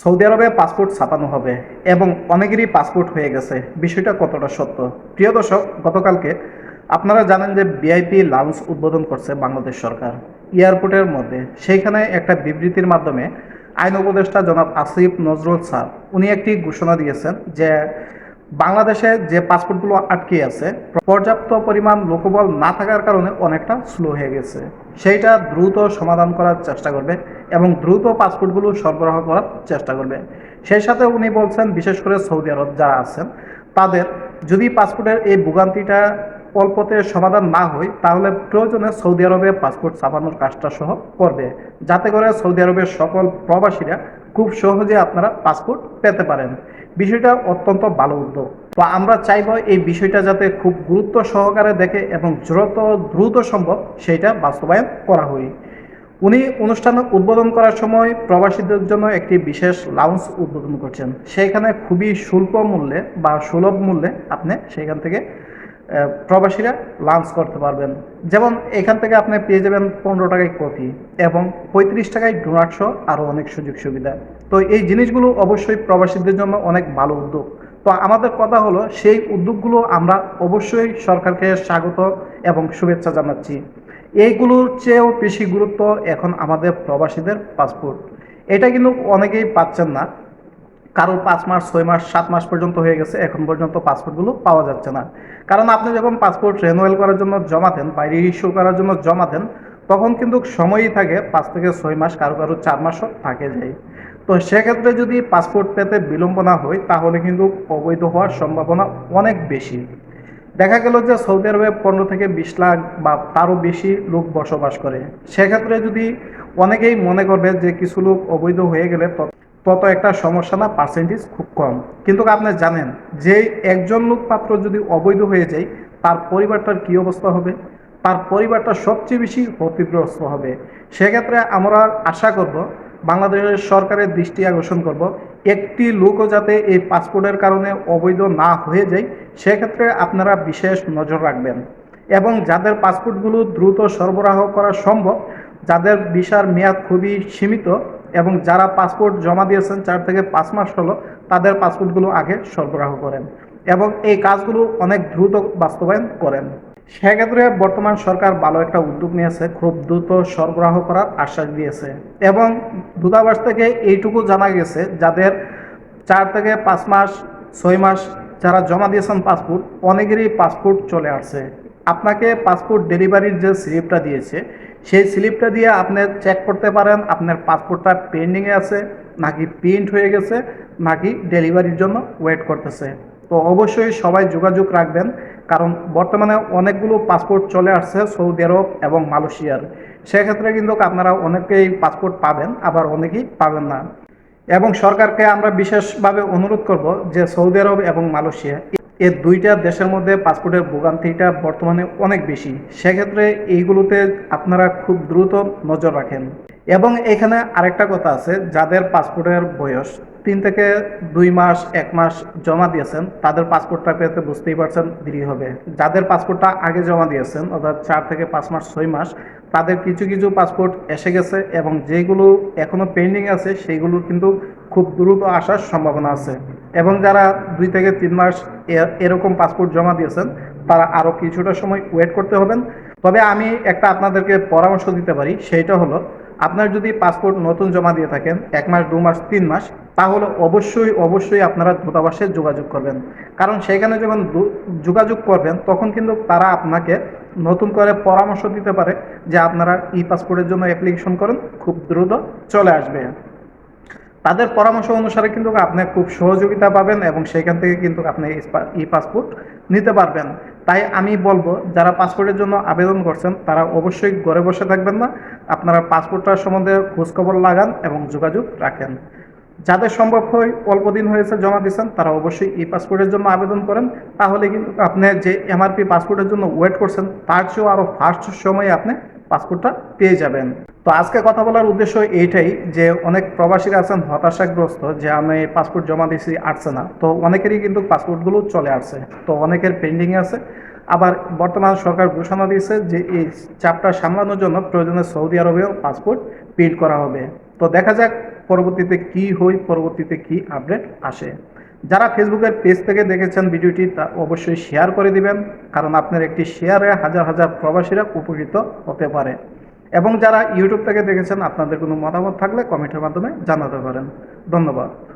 Saudi আরবে passport ছাপানো হবে এবং অনেকেরই পাসপোর্ট হয়ে গেছে। বিষয়টা কতটা সত্য? প্রিয় দর্শক, গতকালকে আপনারা জানেন যে বিআইপি লাউঞ্জ উদ্বোধন করছে বাংলাদেশ সরকার। এয়ারপোর্টের মধ্যে। সেইখানে একটা বিবৃতির মাধ্যমে আইন উপদেষ্টা জনাব আসিফ নজরুল স্যার, উনি একটি ঘোষণা দিয়েছেন যে বাংলাদেশে যে পাসপোর্টগুলো আটকে আছে, পর্যাপ্ত পরিমাণ লোকবল না থাকার কারণে অনেকটা স্লো হয়ে গেছে। সেইটা দ্রুত সমাধান করার চেষ্টা করবে এবং দ্রুত পাসপোর্টগুলো সরবরাহ করার চেষ্টা করবে। সেই সাথে উনি বলছেন, বিশেষ করে সৌদি আরব যারা আছেন, তাদের যদি পাসপোর্টের এই ভোগান্তিটা অল্পতে সমাধান না হয়, তাহলে প্রয়োজনে সৌদি আরবে পাসপোর্ট ছাপানোর কাজটা সহ করবে। যাতে করে সৌদি আরবের সকল প্রবাসীরা খুব সহজে আপনারা পাসপোর্ট পেতে পারেন। বিষয়টা অত্যন্ত ভালো উদ্যোগ। তো আমরা চাইব এই বিষয়টা যাতে খুব গুরুত্ব সহকারে দেখে এবং যত দ্রুত সম্ভব সেইটা বাস্তবায়ন করা হয়। উনি অনুষ্ঠান উদ্বোধন করার সময় প্রবাসীদের জন্য একটি বিশেষ লাউঞ্জ উদ্বোধন করছেন। সেখানে খুবই স্বল্প মূল্যে বা সুলভ মূল্যে আপনি সেখান থেকে প্রবাসীরা লাঞ্চ করতে পারবেন। যেমন এখান থেকে আপনি পেয়ে যাবেন পনেরো টাকায় কফি এবং পঁয়ত্রিশ টাকায় ডোনাট সহ আরও অনেক সুযোগ সুবিধা। তো এই জিনিসগুলো অবশ্যই প্রবাসীদের জন্য অনেক ভালো উদ্যোগ। তো আমাদের কথা হলো, সেই উদ্যোগগুলো আমরা অবশ্যই সরকারকে স্বাগত এবং শুভেচ্ছা জানাচ্ছি। এইগুলোর চেয়েও বেশি গুরুত্ব এখন আমাদের প্রবাসীদের পাসপোর্ট এটা কিন্তু অনেকেই পাচ্ছেন না। কারও পাঁচ মাস, ছয় মাস, সাত মাস পর্যন্ত হয়ে গেছে, এখন পর্যন্ত পাসপোর্টগুলো পাওয়া যাচ্ছে না। কারণ আপনি যখন পাসপোর্ট রেনুয়েল করার জন্য জমা দেন বাইরে ইস্যু করার জন্য জমা দেন, তখন কিন্তু সময়ই থাকে, পাঁচ থেকে ছয় মাস, কারও কারও চার মাসও থাকে যায়। তো সেক্ষেত্রে যদি পাসপোর্ট পেতে বিলম্ব না হয়, তাহলে কিন্তু অবৈধ হওয়ার সম্ভাবনা অনেক বেশি। দেখা গেল যে সৌদি আরবে পনেরো থেকে বিশ লাখ বা তারও বেশি লোক বসবাস করে। সেক্ষেত্রে যদি অনেকেই মনে করবে যে কিছু লোক অবৈধ হয়ে গেলে তত- একটা সমস্যা না পার্সেন্টেজ খুব কম। কিন্তু আপনি জানেন যে একজন লোক মাত্র যদি অবৈধ হয়ে যায়, তার পরিবারটার কী অবস্থা হবে? তার পরিবারটা সবচেয়ে বেশি ক্ষতিগ্রস্ত হবে। সেক্ষেত্রে আমরা আশা করব, বাংলাদেশের সরকারের দৃষ্টি আকর্ষণ করব, একটি লোকও যাতে এই পাসপোর্টের কারণে অবৈধ না হয়ে যায়, সেক্ষেত্রে আপনারা বিশেষ নজর রাখবেন। এবং যাদের পাসপোর্টগুলো দ্রুত সরবরাহ করা সম্ভব, যাদের ভিসার মেয়াদ খুবই সীমিত এবং যারা পাসপোর্ট জমা দিয়েছেন চার থেকে পাঁচ মাস হলো, তাদের পাসপোর্টগুলো আগে সরবরাহ করেন এবং এই কাজগুলো অনেক দ্রুত বাস্তবায়ন করেন। সেক্ষেত্রে বর্তমান সরকার ভালো একটা উদ্যোগ নিয়েছে, খুব দ্রুত সরবরাহ করার আশ্বাস দিয়েছে এবং দূতাবাস থেকে এইটুকু জানা গেছে যাদের চার থেকে পাঁচ মাস, ছয় মাস যারা জমা দিয়েছেন পাসপোর্ট অনেকেরই পাসপোর্ট চলে আসছে। আপনাকে পাসপোর্ট ডেলিভারির যে স্লিপটা দিয়েছে সেই স্লিপটা দিয়ে আপনি চেক করতে পারেন, আপনার পাসপোর্টটা পেন্ডিংয়ে আছে, নাকি প্রিন্ট হয়ে গেছে, নাকি ডেলিভারির জন্য ওয়েট করতেছে। তো অবশ্যই সবাই যোগাযোগ রাখবেন, কারণ বর্তমানে অনেকগুলো পাসপোর্ট চলে আসছে সৌদি আরব এবং মালয়েশিয়ার। সেক্ষেত্রে কিন্তু আপনারা অনেকেই পাসপোর্ট পাবেন, আবার অনেকেই পাবেন না। এবং সরকারকে আমরা বিশেষভাবে অনুরোধ করব যে সৌদি আরব এবং মালয়েশিয়া এ দুইটা দেশের মধ্যে পাসপোর্টের ভোগান্তিটা বর্তমানে অনেক বেশি। সেক্ষেত্রে এইগুলোতে আপনারা খুব দ্রুত নজর রাখেন। এবং এখানে আরেকটা কথা আছে, যাদের পাসপোর্টের বয়স তিন থেকে দুই মাস, এক মাস জমা দিয়েছেন, তাদের পাসপোর্টটা পেতে বুঝতেই পারছেন দেরি হবে। যাদের পাসপোর্টটা আগে জমা দিয়েছেন, অর্থাৎ চার থেকে পাঁচ মাস, ছয় মাস, তাদের কিছু কিছু পাসপোর্ট এসে গেছে এবং যেগুলো এখনও পেন্ডিং আছে সেইগুলোর কিন্তু খুব দ্রুত আসার সম্ভাবনা আছে। এবং যারা দুই থেকে তিন মাস এরকম পাসপোর্ট জমা দিয়েছেন, তারা আরও কিছুটা সময় ওয়েট করতে হবেন। তবে আমি একটা আপনাদেরকে পরামর্শ দিতে পারি, সেইটা হলো, আপনার যদি পাসপোর্ট নতুন জমা দিয়ে থাকেন, এক মাস, দু মাস, তিন মাস, তাহলে অবশ্যই অবশ্যই আপনারা দূতাবাসে যোগাযোগ করবেন। কারণ সেখানে যখন যোগাযোগ করবেন, তখন কিন্তু তারা আপনাকে নতুন করে পরামর্শ দিতে পারে যে আপনারা ই পাসপোর্টের জন্য অ্যাপ্লিকেশন করেন, খুব দ্রুত চলে আসবে। তাদের পরামর্শ অনুসারে কিন্তু আপনি খুব সহযোগিতা পাবেন এবং সেখান থেকে কিন্তু আপনি ই পাসপোর্ট নিতে পারবেন। তাই আমি বলব, যারা পাসপোর্টের জন্য আবেদন করছেন, তারা অবশ্যই ঘরে বসে থাকবেন না। আপনারা পাসপোর্টটার সম্বন্ধে খোঁজখবর লাগান এবং যোগাযোগ রাখেন। যাদের সম্ভব হয় অল্প দিন হয়েছে জমা দিয়েছেন, তারা অবশ্যই ই পাসপোর্টের জন্য আবেদন করেন। তাহলে কিন্তু আপনি যে এমআরপি পাসপোর্টের জন্য ওয়েট করছেন, তার চেয়েও আরও ফার্স্ট সময়ে আপনি পাসপোর্টটা পেয়ে যাবেন। তো আজকে কথা বলার উদ্দেশ্য এইটাই যে অনেক প্রবাসীরা আছেন, হতাশাগ্রস্ত যে আমি পাসপোর্ট জমা দিয়েছি, আসছে না। তো অনেকেরই কিন্তু পাসপোর্টগুলো চলে আসছে। তো অনেকের পেন্ডিংয়ে আছে। আবার বর্তমান সরকার ঘোষণা দিয়েছে যে এই চাপটা সামলানোর জন্য প্রয়োজনে সৌদি আরবেও পাসপোর্ট প্রিন্ট করা হবে। তো দেখা যাক পরবর্তীতে কি হয়, পরবর্তীতে কি আপডেট আসে। যারা ফেসবুকের পেজ থেকে দেখেছেন ভিডিওটি, তা অবশ্যই শেয়ার করে দিবেন, কারণ আপনার একটি শেয়ারে হাজার হাজার প্রবাসীরা উপকৃত হতে পারে। এবং যারা ইউটিউব থেকে দেখেছেন, আপনাদের কোনো মতামত থাকলে কমেন্টের মাধ্যমে জানাতে পারেন। ধন্যবাদ।